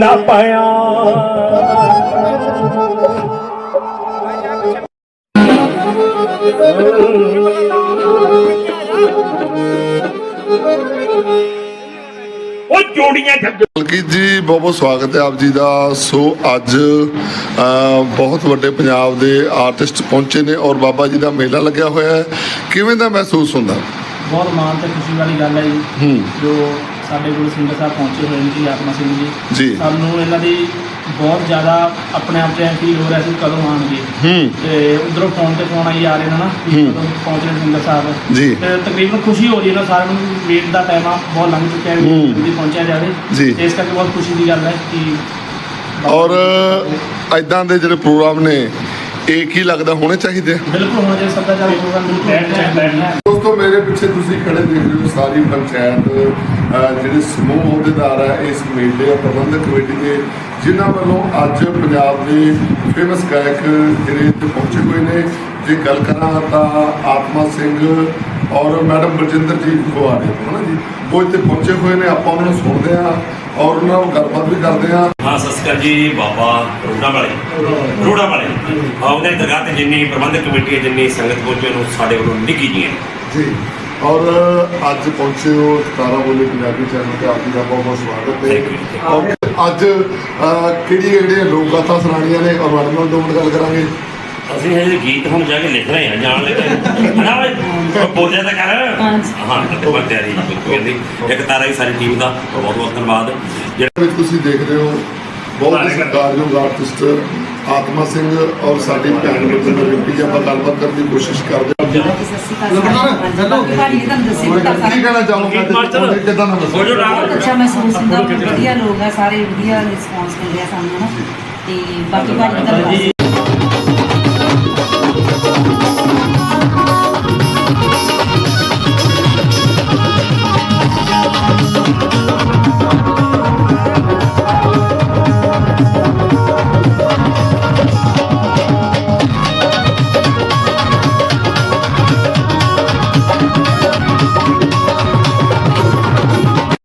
ਰੌਲਾ ਪਾਇਆ। ਉਹ ਜੋੜੀਆਂ ਛੱਡ ਬਲਕੀ ਜੀ ਬਹੁਤ ਬਹੁਤ ਸਵਾਗਤ ਹੈ ਆਪ ਜੀ ਦਾ। ਸੋ ਅੱਜ ਅ, ਬਹੁਤ ਵੱਡੇ ਪੰਜਾਬ ਦੇ ਆਰਟਿਸਟ ਪਹੁੰਚੇ ਨੇ ਔਰ ਬਾਬਾ ਜੀ ਦਾ ਮੇਲਾ ਲੱਗਿਆ ਹੋਇਆ ਹੈ। ਕਿਵੇਂ ਦਾ ਮਹਿਸੂਸ ਹੁੰਦਾ? ਬਹੁਤ ਮਾਣ ਤੇ ਖੁਸ਼ੀ ਵਾਲੀ ਗੱਲ ਹੈ ਜੀ। ਜੋ ਸਾਡੇ ਗੁਰੂ ਸਿੰਘ ਸਾਹਿਬ ਪਹੁੰਚੇ ਹੋਏ ਨੇ ਜੀ ਆਤਮਾ ਸਿੰਘ ਜੀ। ਜੀ। ਸਾਨੂੰ ਇਹਨਾਂ ਦੀ ਬਹੁਤ ਜ਼ਿਆਦਾ ਆਪਣੇ ਆਪ ਤੇ ਫੀਲ ਹੋ ਰਿਹਾ ਸੀ ਕਦੋਂ ਆਉਣਗੇ। ਹੂੰ। ਤੇ ਉਧਰੋਂ ਫੋਨ ਤੇ ਫੋਨ ਆਈ ਆ ਰਹੇ ਨੇ ਨਾ ਕਿ। ਕਦੋਂ ਪਹੁੰਚ ਰਹੇ ਸਿੰਘ ਸਾਹਿਬ। ਜੀ। ਤੇ ਤਕਰੀਬਨ ਖੁਸ਼ੀ ਹੋ ਰਹੀ ਹੈ ਨਾ ਸਾਰਿਆਂ ਨੂੰ ਵੇਟ ਦਾ ਟਾਈਮ ਆ ਬਹੁਤ ਲੰਘ ਚੁੱਕਿਆ ਹੈ। ਵੀ ਪਹੁੰਚਿਆ ਜਾਵੇ। ਜੀ। ਤੇ ਇਸ ਕਰਕੇ ਬਹੁਤ ਖੁਸ਼ੀ ਦੀ ਗੱਲ ਹੈ ਕਿ ਔਰ ਐਦਾਂ ਦੇ ਜਿਹੜੇ ਪ੍ਰੋਗਰਾਮ ਨੇ ਇਹ ਕੀ ਲੱਗਦਾ ਹੋਣੇ ਚਾਹੀਦੇ ਆ? ਬਿਲਕੁਲ ਹੋਣਾ ਚਾਹੀਦਾ ਪ੍ਰੋਗਰਾਮ ਬਿਲਕੁਲ ਹੋਣਾ ਚਾਹੀਦਾ। ਦੋਸਤੋ ਮੇਰੇ ਪਿੱਛੇ ਤੁਸੀਂ ਖੜੇ ਦੇਖ ਰਹੇ ਹੋ ਸਾਰੀ ਪੰਚਾਇਤ ਜਿਹੜੇ ਸਮੂਹ ਅਹੁਦੇਦਾਰ ਹੈ ਇਸ ਮੇਲੇ ਪ੍ਰਬੰਧਕ ਕਮੇਟੀ ਦੇ ਜਿਨ੍ਹਾਂ ਵੱਲੋਂ ਅੱਜ ਪੰਜਾਬ ਦੇ ਫੇਮਸ ਗਾਇਕ ਜਿਹੜੇ ਇੱਥੇ ਪਹੁੰਚੇ ਹੋਏ ਨੇ। ਜੇ ਗੱਲ ਕਰਾਂ ਤਾਂ ਆਤਮਾ ਸਿੰਘ ਔਰ ਮੈਡਮ ਬਰਜਿੰਦਰਜੀਤ ਕੁਆੜੇ ਹਨਾ ਜੀ? ਉਹ ਇੱਥੇ ਪਹੁੰਚੇ ਹੋਏ ਨੇ ਆਪਾਂ ਉਹਨਾਂ ਨੂੰ ਸੁਣਦੇ ਹਾਂ ਔਰ ਉਹਨਾਂ ਨਾਲ ਗੱਲਬਾਤ ਵੀ ਕਰਦੇ ਹਾਂ। ਹਾਂ ਅਕਾਲ ਜੀ ਬਾਬਾ ਰੋੜਾ ਵਾਲੇ ਰੋੜਾ ਵਾਲੇ ਆ ਉਹਦੇ ਦਰਗਾਹ ਤੇ ਜਿੰਨੀ ਪ੍ਰਬੰਧਕ ਕਮੇਟੀ ਹੈ ਜਿੰਨੀ ਸੰਗਤ ਪਹੁੰਚੀ ਨੂੰ ਸਾਡੇ ਵੱਲੋਂ ਨਿੱਘੀ ਜੀਆਂ ਜੀ। ਔਰ ਅੱਜ ਪਹੁੰਚੇ ਹੋ ਤਾਰਾ ਬੋਲੇ ਪੰਜਾਬੀ ਚੈਨਲ ਤੇ ਆਪ ਜੀ ਦਾ ਬਹੁਤ ਬਹੁਤ ਸਵਾਗਤ ਹੈ. ਔਰ ਅੱਜ ਕਿਹੜੀਆਂ ਕਿਹੜੀਆਂ ਲੋਕ ਗਾਥਾ ਸੁਣਾਉਣੀਆਂ ਨੇ? ਔਰ ਮੈਡਮ ਨਾਲ ਦੋ ਮਿੰਟ ਗੱਲ ਕਰਾਂਗੇ। ਅਸੀਂ ਇਹ ਗੀਤ ਹੁਣ ਜਾ ਕੇ ਲਿਖ ਰਹੇ ਹਾਂ ਜਾਣ ਲੱਗੇ। ਉਹ ਬੋਲਿਆ ਤਾਂ ਕਰ। ਹਾਂ ਤੇ ਬੰਦਿਆ ਦੀ ਕਹਿੰਦੀ ਇੱਕ ਤਾਰਾ ਹੀ ਸਾਰੀ ਟੀਮ ਦਾ। ਬਹੁਤ ਬਹੁਤ ਧੰਨਵਾਦ। ਜਿਹੜਾ ਵਿੱਚ ਤੁਸੀਂ ਦੇਖਦੇ ਹੋ ਬਹੁਤ ਸਤਿਕਾਰਯੋਗ ਆਰਟਿਸਟ ਆਤਮਾ ਸਿੰਘ ਔਰ ਸਾਡੀ ਭੈਣ ਬਚਨ ਰਿੰਪੀ ਜੀ ਆਪਾਂ ਗੱਲਬਾਤ ਕਰਨ ਦੀ ਕੋਸ਼ਿਸ਼ ਕਰਦੇ ਹਾਂ। ਕੀ ਕਹਿਣਾ ਚਾਹੋਗੇ? ਕਿਦਾਂ ਦਾ ਬਹੁਤ ਅੱਛਾ ਮਹਿਸੂਸ ਹੁੰਦਾ। ਵਧੀਆ ਲੋਕ ਆ ਸਾਰੇ ਵਧੀਆ ਰਿਸਪੌਂਸ ਮਿਲ ਰਿਹਾ ਸਾਨੂੰ ਨਾ ਤੇ ਬਾਕੀ ਭਾਜੀ